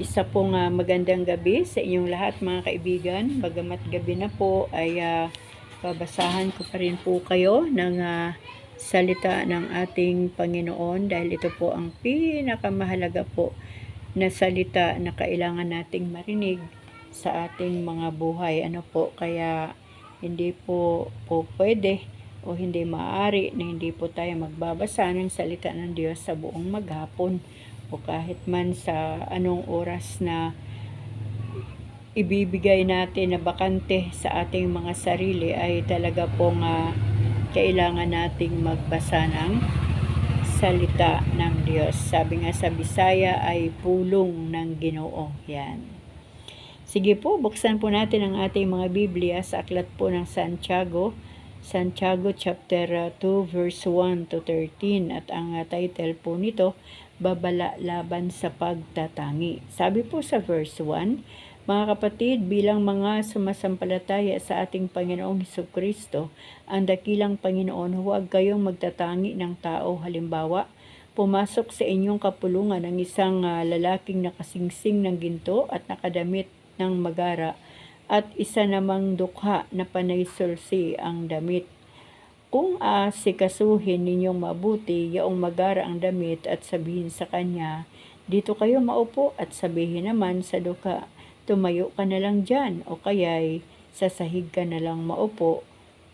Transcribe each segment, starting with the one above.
Isa pong ah, magandang gabi sa inyong lahat mga kaibigan. Bagamat gabi na po ay ah, babasahan ko pa rin po kayo ng ah, salita ng ating Panginoon dahil ito po ang pinakamahalaga po na salita na kailangan nating marinig sa ating mga buhay. Ano po, kaya hindi po po pwede o hindi maaari na hindi po tayo magbabasa ng salita ng Diyos sa buong maghapon o kahit man sa anong oras na ibibigay natin na bakante sa ating mga sarili ay talaga pong ah, kailangan nating magbasa ng salita ng Diyos. Sabi nga sa Bisaya ay pulong ng Ginoo. Yan. Sige po, buksan po natin ang ating mga Biblia sa aklat po ng Santiago. Santiago chapter uh, 2 verse 1 to 13 at ang uh, title po nito babala laban sa pagtatangi. Sabi po sa verse 1, mga kapatid, bilang mga sumasampalataya sa ating Panginoong Heso Kristo, ang dakilang Panginoon, huwag kayong magtatangi ng tao. Halimbawa, pumasok sa inyong kapulungan ang isang uh, lalaking nakasingsing ng ginto at nakadamit ng magara at isa namang dukha na panay ang damit. Kung asikasuhin ninyong mabuti yaong magara ang damit at sabihin sa kanya, dito kayo maupo at sabihin naman sa dukha, tumayo ka na lang dyan o kaya'y sasahig ka na lang maupo,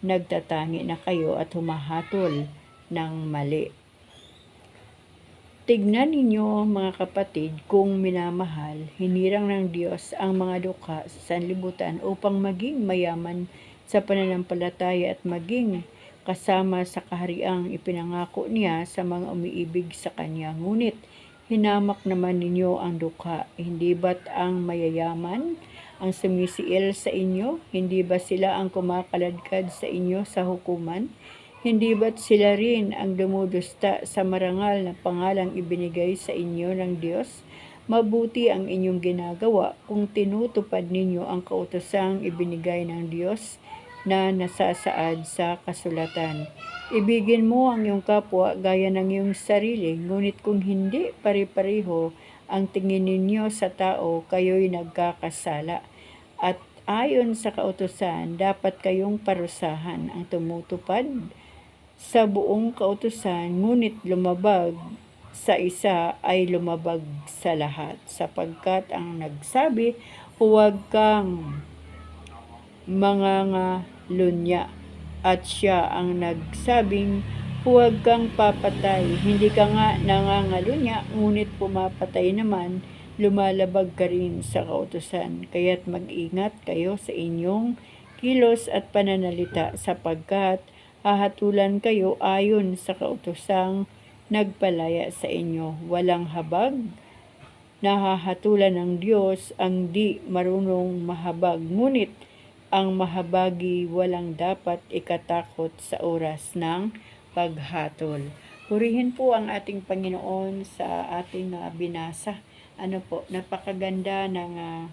nagtatangi na kayo at humahatol ng mali. Tignan ninyo mga kapatid kung minamahal, hinirang ng Diyos ang mga dukha sa sanlibutan upang maging mayaman sa pananampalataya at maging kasama sa kahariang ipinangako niya sa mga umiibig sa Kanya. Ngunit hinamak naman ninyo ang dukha. Hindi ba't ang mayayaman ang sumisiil sa inyo? Hindi ba sila ang kumakaladkad sa inyo sa hukuman? Hindi ba't sila rin ang dumudusta sa marangal na pangalang ibinigay sa inyo ng Diyos? Mabuti ang inyong ginagawa kung tinutupad ninyo ang kautosang ibinigay ng Diyos na nasasaad sa kasulatan. Ibigin mo ang iyong kapwa gaya ng iyong sarili, ngunit kung hindi pare-pareho ang tingin ninyo sa tao, kayo'y nagkakasala. At ayon sa kautosan, dapat kayong parusahan ang tumutupad sa buong kautusan, ngunit lumabag sa isa ay lumabag sa lahat, sapagkat ang nagsabi, huwag kang mga lunya. At siya ang nagsabing, huwag kang papatay. Hindi ka nga nangangalunya, ngunit pumapatay naman, lumalabag ka rin sa kautusan. Kaya't mag-ingat kayo sa inyong kilos at pananalita sapagkat hahatulan kayo ayon sa kautosang nagpalaya sa inyo. Walang habag, nahahatulan ng Diyos ang di marunong mahabag. Ngunit ang mahabagi walang dapat ikatakot sa oras ng paghatol. Purihin po ang ating Panginoon sa ating uh, binasa. Ano po, napakaganda ng uh,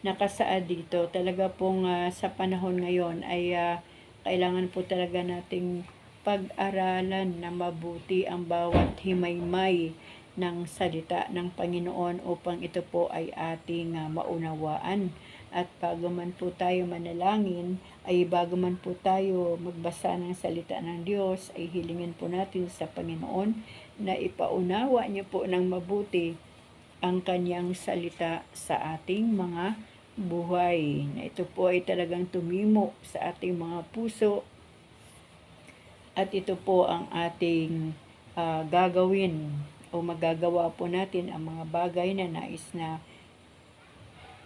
nakasaad dito. Talaga pong uh, sa panahon ngayon ay uh, kailangan po talaga nating pag-aralan na mabuti ang bawat himaymay ng salita ng Panginoon upang ito po ay ating uh, maunawaan. At bago man po tayo manalangin, ay bago man po tayo magbasa ng salita ng Diyos, ay hilingin po natin sa Panginoon na ipaunawa niya po ng mabuti ang kanyang salita sa ating mga buhay. Na ito po ay talagang tumimo sa ating mga puso at ito po ang ating uh, gagawin o magagawa po natin ang mga bagay na nais na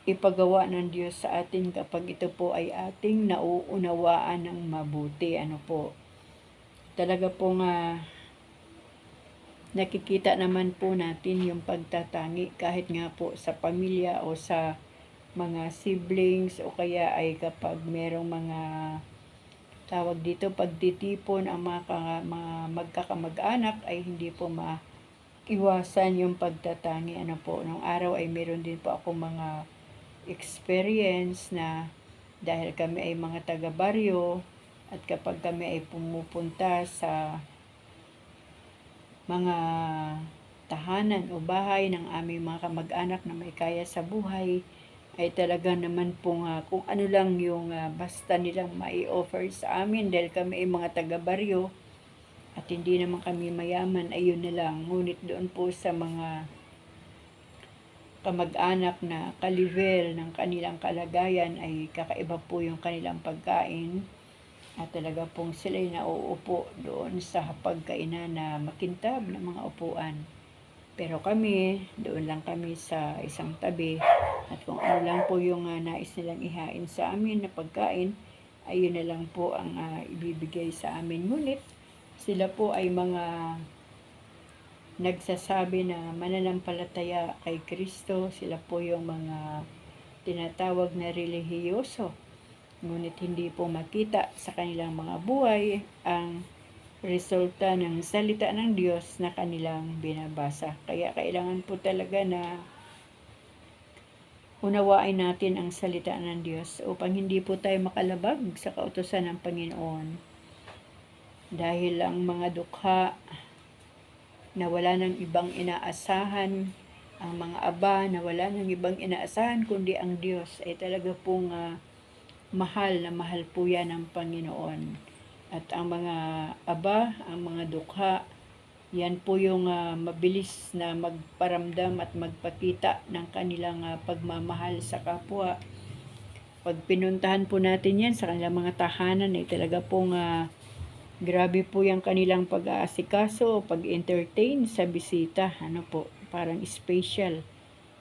ipagawa ng Diyos sa atin kapag ito po ay ating nauunawaan ng mabuti. Ano po? Talaga po nga nakikita naman po natin yung pagtatangi kahit nga po sa pamilya o sa mga siblings o kaya ay kapag merong mga tawag dito pagtitipon ang mga, mga magkakamag-anak ay hindi po maiwasan yung pagtatangi ano po nung araw ay meron din po ako mga experience na dahil kami ay mga taga-baryo at kapag kami ay pumupunta sa mga tahanan o bahay ng aming mga kamag-anak na may kaya sa buhay ay talaga naman po nga kung ano lang yung ah, basta nilang mai-offer sa amin dahil kami ay mga taga-baryo at hindi naman kami mayaman, ayun na lang. Ngunit doon po sa mga kamag-anak na kalivel ng kanilang kalagayan ay kakaiba po yung kanilang pagkain at talaga pong sila'y nauupo doon sa pagkainan na makintab ng mga upuan. Pero kami, doon lang kami sa isang tabi at kung ano lang po yung ah, nais nilang ihain sa amin na pagkain, ayun na lang po ang ah, ibibigay sa amin. Ngunit sila po ay mga nagsasabi na mananampalataya kay Kristo. Sila po yung mga tinatawag na relihiyoso. Ngunit hindi po makita sa kanilang mga buhay ang resulta ng salita ng Diyos na kanilang binabasa. Kaya kailangan po talaga na unawain natin ang salita ng Diyos upang hindi po tayo makalabag sa kautosan ng Panginoon. Dahil ang mga dukha na wala ng ibang inaasahan, ang mga aba na wala ng ibang inaasahan kundi ang Diyos ay talaga pong ah, mahal na mahal po yan ng Panginoon. At ang mga aba, ang mga dukha, yan po yung ah, mabilis na magparamdam at magpakita ng kanilang ah, pagmamahal sa kapwa. Pag pinuntahan po natin yan sa kanilang mga tahanan ay talaga pong ah, grabe po yung kanilang pag-aasikaso, pag-entertain sa bisita. Ano po, parang special.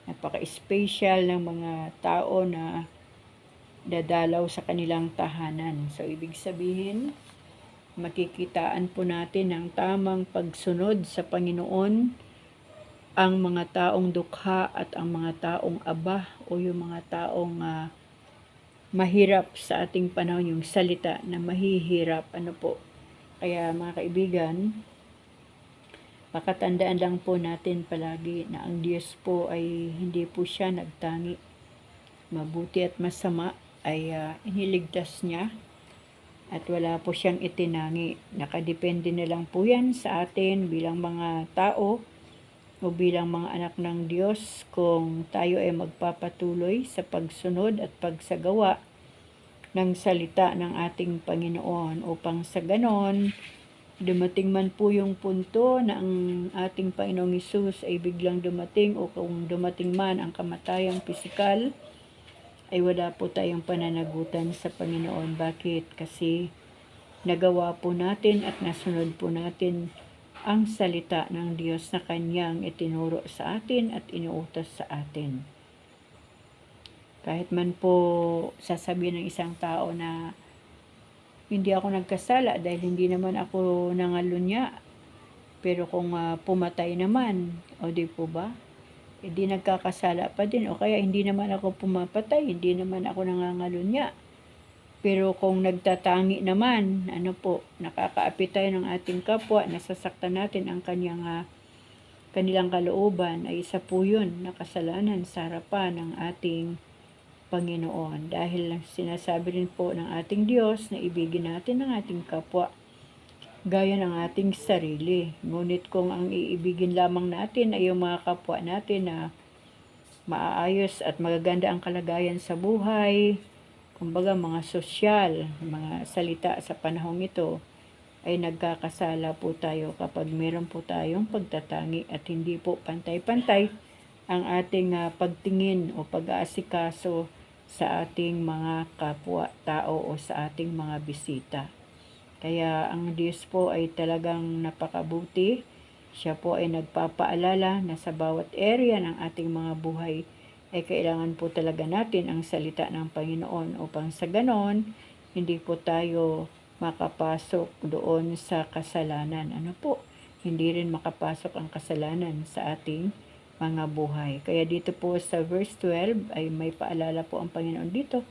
Napaka-special ng mga tao na dadalaw sa kanilang tahanan. So, ibig sabihin, makikitaan po natin ang tamang pagsunod sa Panginoon ang mga taong dukha at ang mga taong aba o yung mga taong ah, mahirap sa ating panahon yung salita na mahihirap ano po kaya mga kaibigan pakatandaan lang po natin palagi na ang Diyos po ay hindi po siya nagtangi mabuti at masama ay ah, iniligtas niya at wala po siyang itinangi. Nakadepende na lang po yan sa atin bilang mga tao o bilang mga anak ng Diyos kung tayo ay magpapatuloy sa pagsunod at pagsagawa ng salita ng ating Panginoon upang sa ganon dumating man po yung punto na ang ating Panginoong Isus ay biglang dumating o kung dumating man ang kamatayang pisikal ay wala po tayong pananagutan sa Panginoon. Bakit? Kasi nagawa po natin at nasunod po natin ang salita ng Diyos na kanyang itinuro sa atin at inuutos sa atin. Kahit man po sasabihin ng isang tao na hindi ako nagkasala dahil hindi naman ako nangalunya. Pero kung ah, pumatay naman, o di po ba? hindi nagkakasala pa din o kaya hindi naman ako pumapatay, hindi naman ako nangangalunya. Pero kung nagtatangi naman, ano po, nakakaapi tayo ng ating kapwa, nasasaktan natin ang kanyang ah, kanilang kalooban, ay isa po yun na kasalanan sa harapan ng ating Panginoon. Dahil sinasabi rin po ng ating Diyos na ibigin natin ang ating kapwa gaya ng ating sarili. Ngunit kung ang iibigin lamang natin ay yung mga kapwa natin na maayos at magaganda ang kalagayan sa buhay, kumbaga mga sosyal, mga salita sa panahong ito, ay nagkakasala po tayo kapag meron po tayong pagtatangi at hindi po pantay-pantay ang ating ah, pagtingin o pag-aasikaso sa ating mga kapwa-tao o sa ating mga bisita. Kaya ang Diyos po ay talagang napakabuti. Siya po ay nagpapaalala na sa bawat area ng ating mga buhay ay kailangan po talaga natin ang salita ng Panginoon upang sa ganon, hindi po tayo makapasok doon sa kasalanan. Ano po? Hindi rin makapasok ang kasalanan sa ating mga buhay. Kaya dito po sa verse 12 ay may paalala po ang Panginoon dito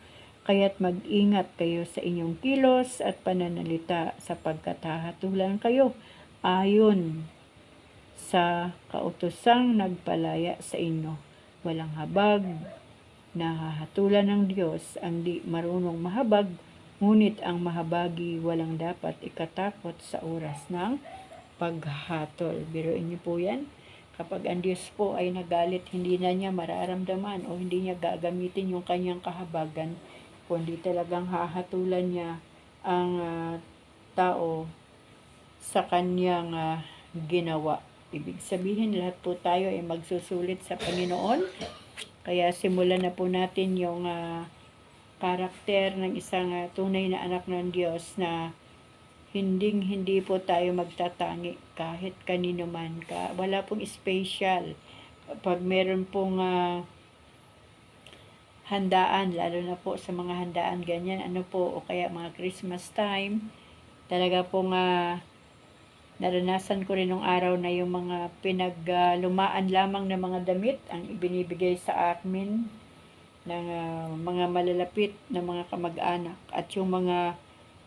Kaya't mag-ingat kayo sa inyong kilos at pananalita sapagkat hahatulan kayo ayon sa kautosang nagpalaya sa inyo. Walang habag na hahatulan ng Diyos ang di marunong mahabag, ngunit ang mahabagi walang dapat ikatakot sa oras ng paghatol. Biruin niyo po yan. Kapag ang Diyos po ay nagalit, hindi na niya mararamdaman o hindi niya gagamitin yung kanyang kahabagan, kundi talagang hahatulan niya ang ah, tao sa kanyang ah, ginawa. Ibig sabihin, lahat po tayo ay magsusulit sa Panginoon. Kaya simulan na po natin yung ah, karakter ng isang ah, tunay na anak ng Diyos na hinding hindi po tayo magtatangi kahit kanino man. Ka, wala pong special. Pag meron pong ah, handaan, lalo na po sa mga handaan ganyan, ano po, o kaya mga Christmas time, talaga pong ah, naranasan ko rin nung araw na yung mga pinaglumaan lamang na mga damit ang ibinibigay sa amin ng ah, mga malalapit na mga kamag-anak at yung mga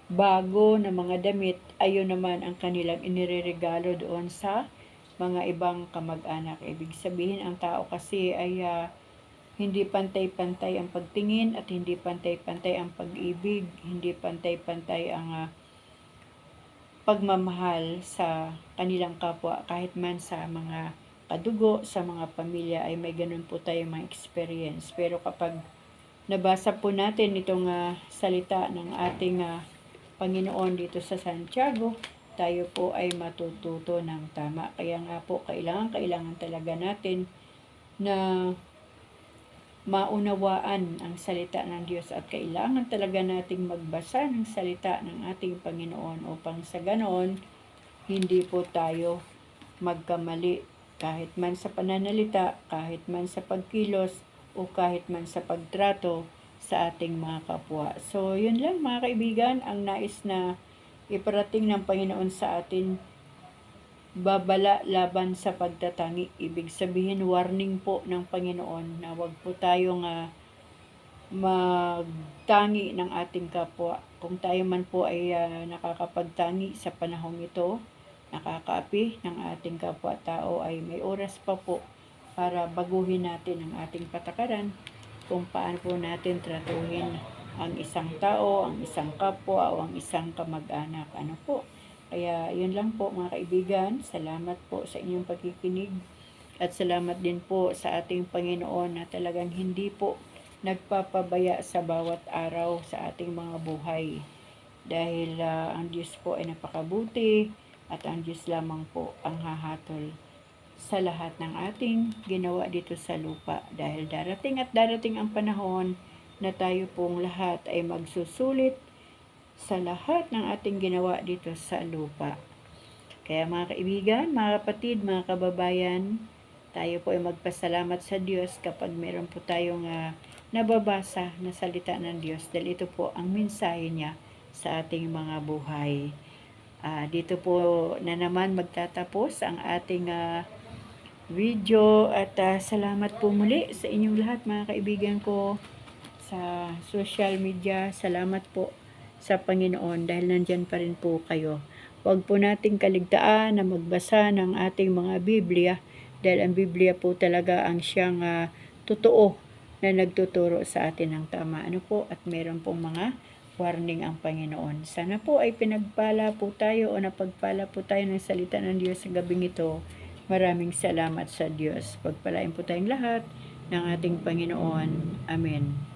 bago na mga damit ayun naman ang kanilang inireregalo doon sa mga ibang kamag-anak. Ibig sabihin ang tao kasi ay ah, hindi pantay-pantay ang pagtingin at hindi pantay-pantay ang pag-ibig, hindi pantay-pantay ang ah, pagmamahal sa kanilang kapwa kahit man sa mga kadugo, sa mga pamilya ay may ganun po tayong mga experience. Pero kapag nabasa po natin itong ah, salita ng ating ah, Panginoon dito sa Santiago, tayo po ay matututo ng tama. Kaya nga po, kailangan, kailangan talaga natin na maunawaan ang salita ng Diyos at kailangan talaga nating magbasa ng salita ng ating Panginoon upang sa ganoon hindi po tayo magkamali kahit man sa pananalita, kahit man sa pagkilos o kahit man sa pagtrato sa ating mga kapwa. So, yun lang mga kaibigan, ang nais na iparating ng Panginoon sa atin babala laban sa pagtatangi. Ibig sabihin, warning po ng Panginoon na wag po tayong uh, magtangi ng ating kapwa. Kung tayo man po ay uh, nakakapagtangi sa panahong ito, nakakaapi ng ating kapwa-tao ay may oras pa po para baguhin natin ang ating patakaran kung paano po natin tratuhin ang isang tao, ang isang kapwa o ang isang kamag-anak. Ano po? Kaya yun lang po mga kaibigan. Salamat po sa inyong pagkikinig. At salamat din po sa ating Panginoon na talagang hindi po nagpapabaya sa bawat araw sa ating mga buhay. Dahil uh, ang Diyos po ay napakabuti at ang Diyos lamang po ang hahatol sa lahat ng ating ginawa dito sa lupa. Dahil darating at darating ang panahon na tayo pong lahat ay magsusulit sa lahat ng ating ginawa dito sa lupa. Kaya mga kaibigan, mga kapatid, mga kababayan, tayo po ay magpasalamat sa Diyos kapag meron po tayong uh, nababasa na salita ng Diyos dahil ito po ang mensahe niya sa ating mga buhay. Uh, dito po na naman magtatapos ang ating uh, video at uh, salamat po muli sa inyong lahat mga kaibigan ko sa social media. Salamat po sa Panginoon dahil nandyan pa rin po kayo. Huwag po nating kaligtaan na magbasa ng ating mga Biblia dahil ang Biblia po talaga ang siyang uh, totoo na nagtuturo sa atin ng tama. Ano po? At meron pong mga warning ang Panginoon. Sana po ay pinagpala po tayo o napagpala po tayo ng salita ng Diyos sa gabing ito Maraming salamat sa Diyos. Pagpalain po tayong lahat ng ating Panginoon. Amen.